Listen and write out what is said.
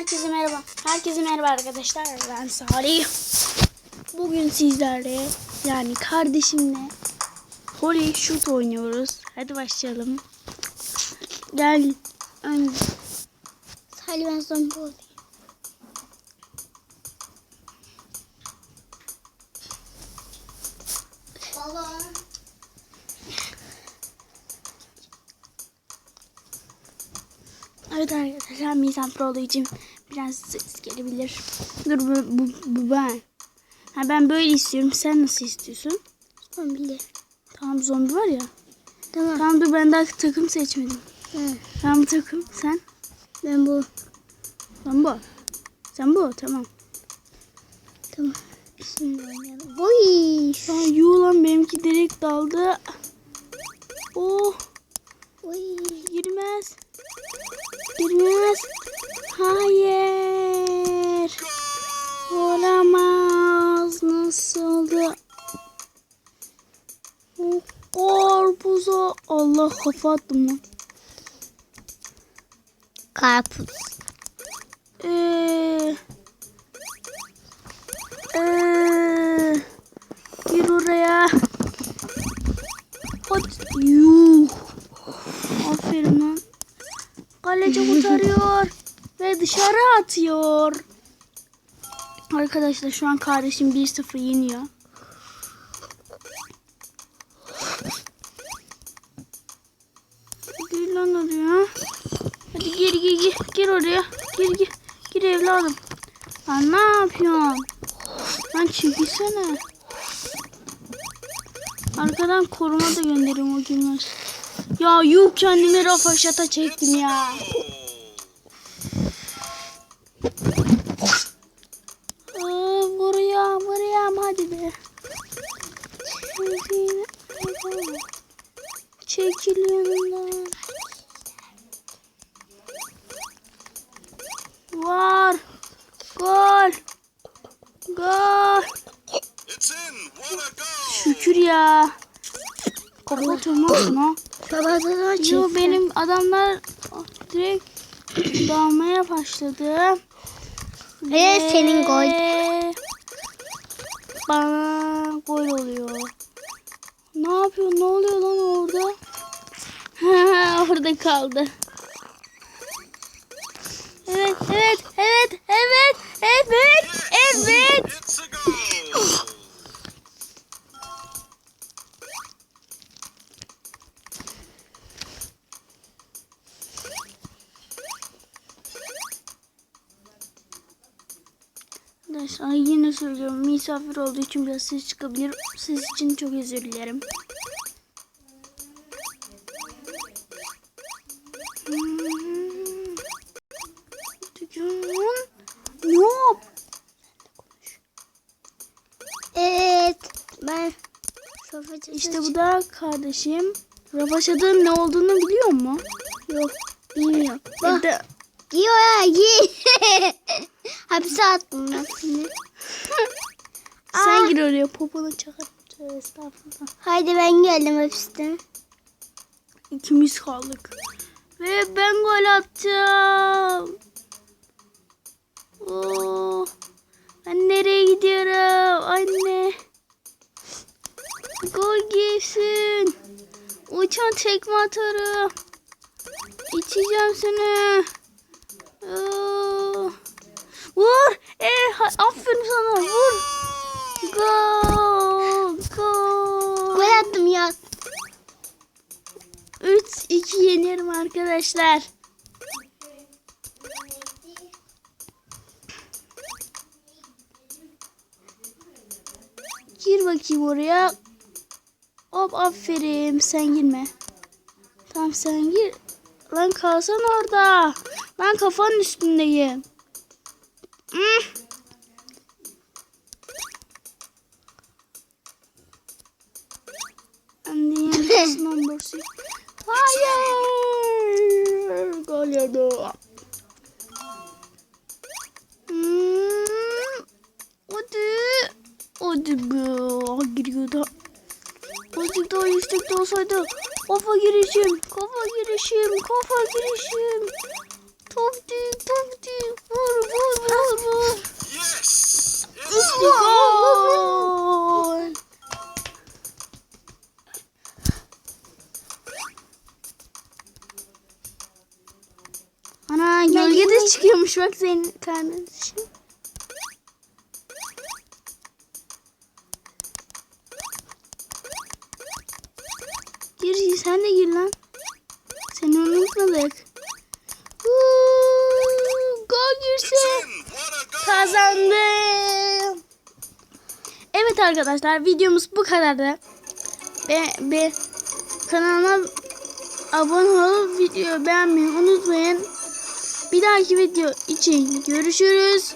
Herkese merhaba. Herkese merhaba arkadaşlar. Ben Salih. Bugün sizlerle yani kardeşimle Holy Shoot oynuyoruz. Hadi başlayalım. Gel. Ön... Salih ben son bu Evet arkadaşlar Mizan Pro için biraz ses gelebilir. Dur bu, bu, bu ben. Ha ben böyle istiyorum. Sen nasıl istiyorsun? Zombi. Tamam zombi var ya. Tamam. Tamam dur ben daha takım seçmedim. Hı. Tamam takım sen. Ben bu. Ben bu. Sen bu tamam. Tamam. Şimdi oynayalım. Oy. Şu an yuh lan benimki direkt daldı. Oh Oy. girmez. Girmez. Hayır. Olamaz. Nasıl oldu? Karpuza. Allah kafa attım lan. Karpuz. Ee, ee, gir oraya. Hadi. Yuh. Kaleci kurtarıyor. ve dışarı atıyor. Arkadaşlar şu an kardeşim 1-0 yeniyor. Gir lan oraya. Hadi gir gir gir. Gir oraya. Gir gir. Gir evladım. Lan ne yapıyorsun? Lan çekilsene. Arkadan koruma da gönderim o girmez. Ya yuh kendimi rafaşata çektim ya. Çekil yanımdan. Var. Gol. Gol. Şükür ya. Şunu. Sabahtan açık. Yo benim adamlar direkt dalmaya başladı. Evet, Ve senin gol. Bana gol oluyor. Ne yapıyor? Ne oluyor lan orada? Orada kaldı. Evet, evet, evet, evet, evet, evet. Arkadaşlar yine söylüyorum misafir olduğu için biraz ses çıkabilir. Ses için çok özür dilerim. Dükkan. Yok. Evet. Ben sofacı İşte bu da kardeşim. Ravaşadığın ne olduğunu biliyor mu? Yok. Bilmiyorum. Bak. Evde- Giy oraya giy. Hapse attım ben seni. Sen gir oraya poponu çakar. Estağfurullah. Haydi ben geldim hapisten. İkimiz kaldık. Ve ben gol attım. Oo, ben nereye gidiyorum anne? Gol gelsin. Uçan tekme atarım. İçeceğim seni. Oo. Vur. E, aferin sana. Vur. Gol. Gol. Gol attım ya. 3-2 yeniyorum arkadaşlar. Bakayım oraya. Hop aferin. Sen girme. Tamam sen gir. Lan kalsan orada. Ben kafanın üstündeyim. Hmm. And the end is number six. Hayır. Gol yedi. olsaydı. Kafa girişim, kafa girişim, kafa girişim. Taktik, taktik. Vur, vur, vur, vur. Yes. yes. Gol. Ana gölgede çıkıyormuş bak senin kardeşim. Gir sen de gir lan. Seni unutmadık. Uuu, Gol It's girse in. What a goal. kazandım. Evet arkadaşlar videomuz bu kadardı. Ve, ve kanalıma abone olup video beğenmeyi unutmayın. Bir dahaki video için görüşürüz.